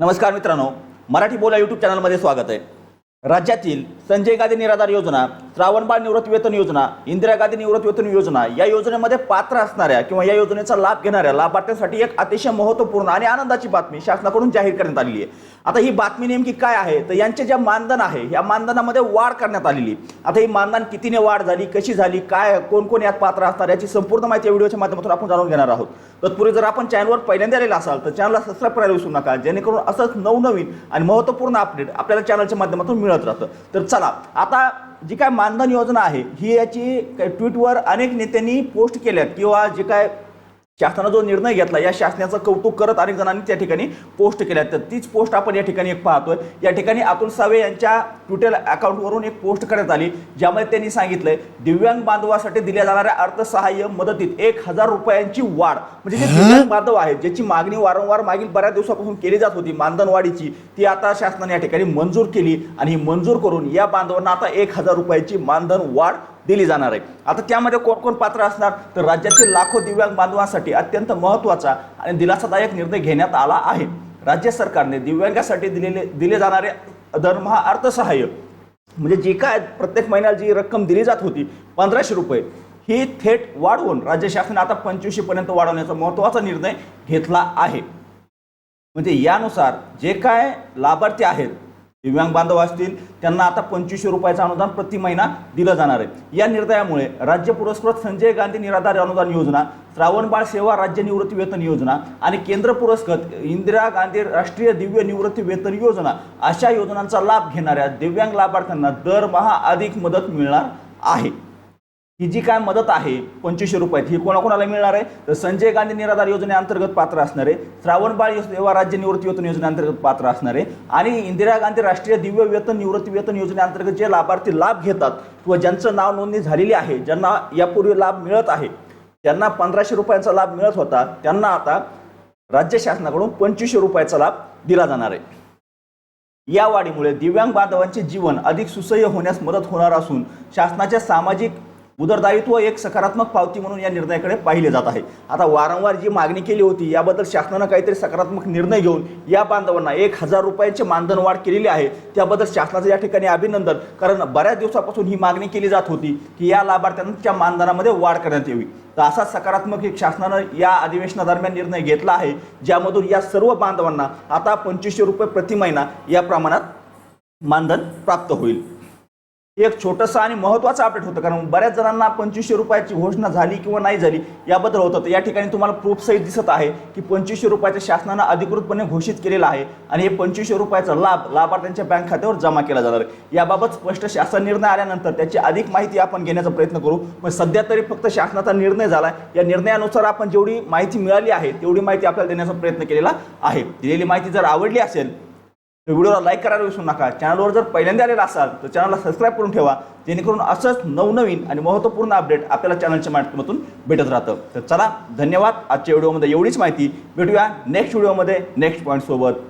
नमस्कार मित्रांनो मराठी बोला यूट्यूब चॅनलमध्ये स्वागत आहे. राज्यातील संजय गांधी निराधार योजना श्रावणबाळ निवृत्ती वेतन योजना इंदिरा गांधी निवृत्ती वेतन योजना या योजनेमध्ये पात्र असणाऱ्या किंवा या योजनेचा लाभ घेणाऱ्या लाभार्थ्यांसाठी एक अतिशय महत्त्वपूर्ण आणि आनंदाची बातमी शासनाकडून जाहीर करण्यात आलेली आहे. आता ही बातमी नेमकी काय आहे? तर यांचे जे मानधन आहे या मानधनामध्ये वाढ करण्यात आलेली आहे. आता ही मानधन कितीने वाढ झाली कशी झाली काय कोण कोण यात पात्र असणार याची संपूर्ण माहिती या व्हिडिओच्या माध्यमातून आपण जाणून घेणार आहोत. तत्पूर्वी जर आपण चॅनलवर पहिल्यांदा आलेला असाल तर चॅनलला सबस्क्राईब करायला विसरू नका जेणेकरून असंच नवनवीन आणि महत्त्वपूर्ण अपडेट आपल्याला चॅनलच्या माध्यमातून मिळत राहतं. तर चला आता जी काय मानधन योजना आहे ही याची ट्विटवर अनेक नेत्यांनी पोस्ट केल्यात किंवा जे काय शासनानं जो निर्णय घेतला या शासनाचं कौतुक करत अनेक जणांनी त्या ठिकाणी पोस्ट केल्या तर तीच पोस्ट आपण या ठिकाणी एक पाहतोय. या ठिकाणी अतुल सावे यांच्या ट्विटर अकाउंटवरून एक पोस्ट करण्यात आली ज्यामध्ये त्यांनी सांगितलंय दिव्यांग बांधवासाठी दिल्या जाणाऱ्या अर्थसहाय्य मदतीत एक हजार रुपयांची वाढ. म्हणजे जे दिव्यांग बांधव आहेत ज्याची मागणी वारंवार मागील बऱ्याच दिवसापासून केली जात होती मानधन वाढीची ती आता शासनाने या ठिकाणी मंजूर केली आणि मंजूर करून या बांधवांना आता एक हजार रुपयाची मानधन वाढ दिली जाणार आहे. आता त्यामध्ये कोण कोण पात्र असणार? तर राज्यातील लाखो दिव्यांग बांधवांसाठी अत्यंत महत्त्वाचा आणि दिलासादायक निर्णय घेण्यात आला आहे. राज्य सरकारने दिव्यांगासाठी दिलेले दिले जाणारे दरमहा अर्थसहाय्य. म्हणजे जी काय प्रत्येक महिन्याला जी रक्कम दिली जात होती पंधराशे रुपये ही थेट वाढवून राज्य शासन आता पंचवीसशेपर्यंत वाढवण्याचा महत्त्वाचा निर्णय घेतला आहे. म्हणजे यानुसार जे काय लाभार्थी आहेत दिव्यांग बांधव असतील त्यांना आता पंचवीसशे रुपयाचं अनुदान प्रति महिना दिलं जाणार आहे. या निर्णयामुळे राज्य पुरस्कृत संजय गांधी निराधार अनुदान योजना श्रावणबाळ सेवा राज्य निवृत्ती वेतन योजना आणि केंद्र पुरस्कृत इंदिरा गांधी राष्ट्रीय दिव्य निवृत्ती वेतन योजना अशा योजनांचा लाभ घेणाऱ्या दिव्यांग लाभार्थ्यांना दरमहा अधिक मदत मिळणार आहे. ही जी काय मदत आहे पंचवीसशे रुपयात ही कोणाकोणाला मिळणार आहे? तर संजय गांधी निराधार योजनेअंतर्गत पात्र असणारे श्रावणबाळ सेवा राज्य निवृत्ती वेतन योजनेअंतर्गत पात्र असणारे आणि इंदिरा गांधी राष्ट्रीय दिव्य वेतन निवृत्ती वेतन योजनेअंतर्गत जे लाभार्थी लाभ घेतात किंवा ज्यांचं नाव नोंदणी झालेली आहे ज्यांना यापूर्वी लाभ मिळत आहे त्यांना पंधराशे रुपयांचा लाभ मिळत होता त्यांना आता राज्य शासनाकडून पंचवीसशे रुपयाचा लाभ दिला जाणार आहे. या वाढीमुळे दिव्यांग बांधवांचे जीवन अधिक सुसह्य होण्यास मदत होणार असून शासनाच्या सामाजिक उदरदायित्व एक सकारात्मक पावती म्हणून या निर्णयाकडे पाहिले जात आहे. आता वारंवार जी मागणी केली होती याबद्दल शासनानं काहीतरी सकारात्मक निर्णय घेऊन या बांधवांना एक हजार रुपयांची मानधन वाढ केलेली आहे. त्याबद्दल शासनाचं या ठिकाणी अभिनंदन कारण बऱ्याच दिवसापासून ही मागणी केली जात होती की या लाभार्थ्यांच्या मानधनामध्ये वाढ करण्यात यावी. तर असा सकारात्मक एक शासनानं या अधिवेशनादरम्यान निर्णय घेतला आहे ज्यामधून या सर्व बांधवांना आता पंचवीसशे रुपये प्रति महिना या प्रमाणात मानधन प्राप्त होईल. एक छोटंसं आणि महत्त्वाचं अपडेट होतं. कारण बऱ्याच जणांना पंचवीसशे रुपयाची घोषणा झाली किंवा नाही झाली याबद्दल होतं. तर या ठिकाणी तुम्हाला प्रूफसहित दिसत आहे की पंचवीसशे रुपयाचं शासनानं अधिकृतपणे घोषित केलेलं आहे आणि हे पंचवीसशे रुपयाचा लाभ लाभार्थ्यांच्या बँक खात्यावर जमा केला जाणार याबाबत स्पष्ट शासन निर्णय आल्यानंतर त्याची अधिक माहिती आपण घेण्याचा प्रयत्न करू. पण सध्या तरी फक्त शासनाचा निर्णय झाला या निर्णयानुसार आपण जेवढी माहिती मिळाली आहे तेवढी माहिती आपल्याला देण्याचा प्रयत्न केलेला आहे. दिलेली माहिती जर आवडली असेल व्हिडिओला लाईक करायला विसरू नका. चॅनलवर जर पहिल्यांदा आलेला असाल तर चॅनलला सबस्क्राईब करून ठेवा जेणेकरून असंच नवनवीन आणि महत्त्वपूर्ण अपडेट आपल्याला चॅनलच्या माध्यमातून भेटत राहतं. तर चला धन्यवाद. आजच्या व्हिडिओमध्ये एवढीच माहिती. भेटूया नेक्स्ट व्हिडिओमध्ये नेक्स्ट पॉईंटसोबत